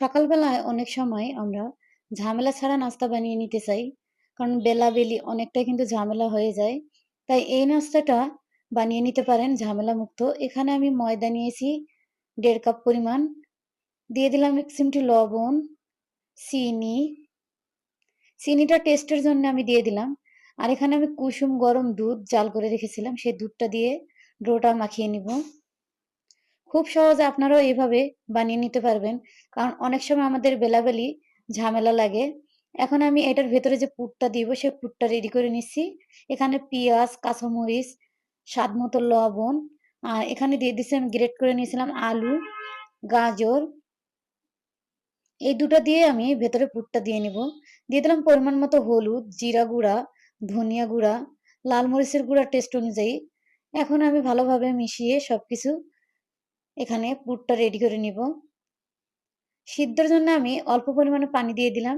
সকালবেলায় অনেক সময় আমরা ঝামেলা ছাড়া নাস্তা বানিয়ে নিতে চাই। কারণ বেলা-বেলি অনেকটাই কিন্তু ঝামেলা হয়ে যায়। তাই এই নাস্তাটা বানিয়ে নিতে পারেন ঝামেলামুক্ত। এখানে আমি ময়দা নিয়েছি দেড় কাপ পরিমাণ। দিয়ে দিলাম ১ চিমটি লবণ, চিনি। চিনিটা টেস্টের জন্য আমি দিয়ে দিলাম। আর এখানে আমি কুসুম গরম দুধ জাল করে রেখেছিলাম। সেই দুধটা দিয়ে ডোটা মাখিয়ে নিব। খুব সহজে আপনারাও এভাবে বানিয়ে নিতে পারবেন। কারণ অনেক সময় আমাদের বেলাবেলি ঝামেলা লাগে। এখন আমি এটার ভেতরে যে পুরটা দিব সেই পুরটা রেডি করে নিচ্ছি। এখানে পেঁয়াজ, কাঁচামরিচ, স্বাদ মতো লবণ আর এখানে দিয়ে দিচ্ছি আমি গ্রেট করে নিয়েছিলাম আলু, গাজর। এই দুটা দিয়ে আমি ভেতরে পুরটা দিয়ে নিব। দিয়ে দিলাম পরিমাণ মতো হলুদ, জিরা গুঁড়া, ধনিয়া গুঁড়া, লাল মরিচের গুঁড়া টেস্ট অনুযায়ী। এখন আমি ভালোভাবে মিশিয়ে সবকিছু এখানে পুরটা রেডি করে নিব। সিদ্ধর জন্য আমি অল্প পরিমাণে পানি দিয়ে দিলাম।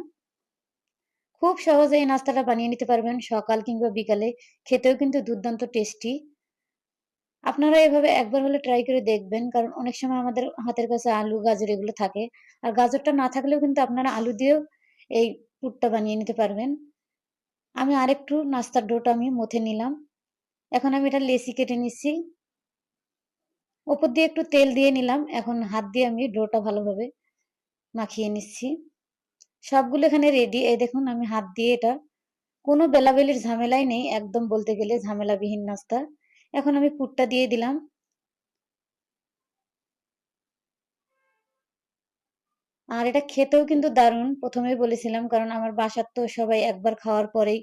খুব সহজে এই নাস্তাটা বানিয়ে নিতে পারবেন সকাল কিংবা বিকালে। খেতেও কিন্তু দুর্দান্ত টেস্টি। আপনারা এভাবে একবার হলে ট্রাই করে দেখবেন। কারণ অনেক সময় আমাদের হাতের কাছে আলু, গাজর এগুলো থাকে। আর গাজরটা না থাকলেও কিন্তু আপনারা আলু দিয়েও এই পুরটা বানিয়ে নিতে পারবেন। আমি আরেকটু নাস্তার ডোটা আমি মথে নিলাম। এখন আমি এটা লেসি কেটে নিচ্ছি। ওপর দিয়ে একটু তেল দিয়ে নিলাম। এখন হাত দিয়ে আমি ডোটা ভালোভাবে মাখিয়ে নিচ্ছি। সবগুলো এখানে রেডি। এই দেখুন, আমি হাত দিয়ে এটা, কোনো বেলাবেলির ঝামেলাই নেই একদম বলতে গেলে ঝামেলাবিহীন নাস্তা। এখন আমি পুরটা দিয়ে দিলাম। আর এটা খেতেও কিন্তু দারুণ। প্রথমেই বলেছিলাম, কারণ আমার বাসার তো সবাই একবার খাওয়ার পরেই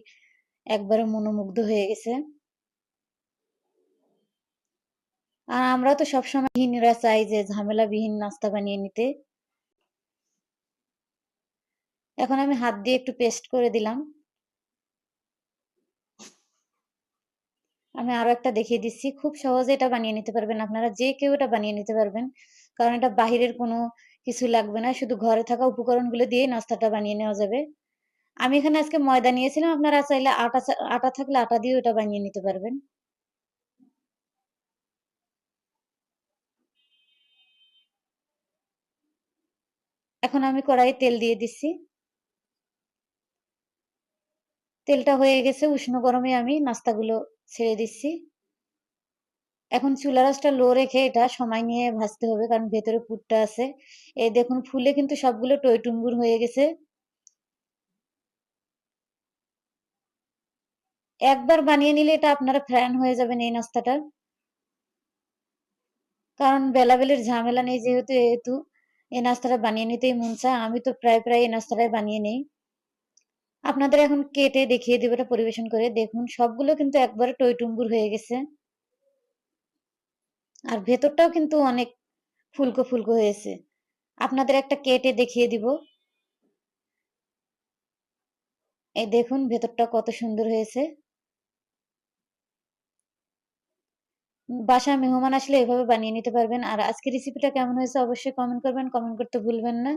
একবারে মনোমুগ্ধ হয়ে গেছে। আর আমরা তো সবসময় গৃহিণীরা চাই যে ঝামেলাবিহীন নাস্তা বানিয়ে নিতে। এখন আমি হাত দিয়ে একটু পেস্ট করে দিলাম। আমি আরও একটা দেখিয়ে দিচ্ছি। খুব সহজে এটা বানিয়ে নিতে পারবেন আপনারা। যে কেউ এটা বানিয়ে নিতে পারবেন। কারণ এটা বাহিরের কোনো কিছু লাগবে না। শুধু ঘরে থাকা উপকরণগুলো দিয়েই নাস্তাটা বানিয়ে নেওয়া যাবে। আমি এখানে আজকে ময়দা নিয়েছিলাম। আপনারা চাইলে আটা আটা থাকলে আটা দিয়েও এটা বানিয়ে নিতে পারবেন। এখন আমি কড়াইয়ে তেল দিয়ে দিচ্ছি। তেলটা হয়ে গেছে, উষ্ণ গরমে আমি নাস্তাগুলো ছেড়ে দিচ্ছি। এখন চুলার আঁচটা লো রেখে এটা সময় নিয়ে ভাজতে হবে, কারণ ভেতরে পুরটা আছে। এই দেখুন, ফুলে কিন্তু সবগুলো টইটুম্বুর হয়ে গেছে। একবার বানিয়ে নিলে এটা আপনারা ফ্যান হয়ে যাবেন এই নাস্তাটার। কারণ বেলাবেলির ঝামেলা নেই যেহেতু, এহেতু এই নাস্তাটা বানিয়ে নিতেই মন চায়। আমি তো প্রায়, প্রায় এই নাস্তাটাই বানিয়ে নেই। আপনাদের এখন কেটে দেখিয়ে দেবো এটা পরিবেশন করে। দেখুন সবগুলো কিন্তু একবারে টইটুম্বুর হয়ে গেছে। আর ভেতরটাও কিন্তু অনেক ফুলকো, ফুলকো হয়েছে। আপনাদের একটা কেটে দেখিয়ে দিব। এই দেখুন ভেতরটা কত সুন্দর হয়েছে। বাসায় মেহমান আসলে এভাবে বানিয়ে নিতে পারবেন। আর আজকের রেসিপিটা কেমন হয়েছে অবশ্যই কমেন্ট করবেন। কমেন্ট করতে ভুলবেন না।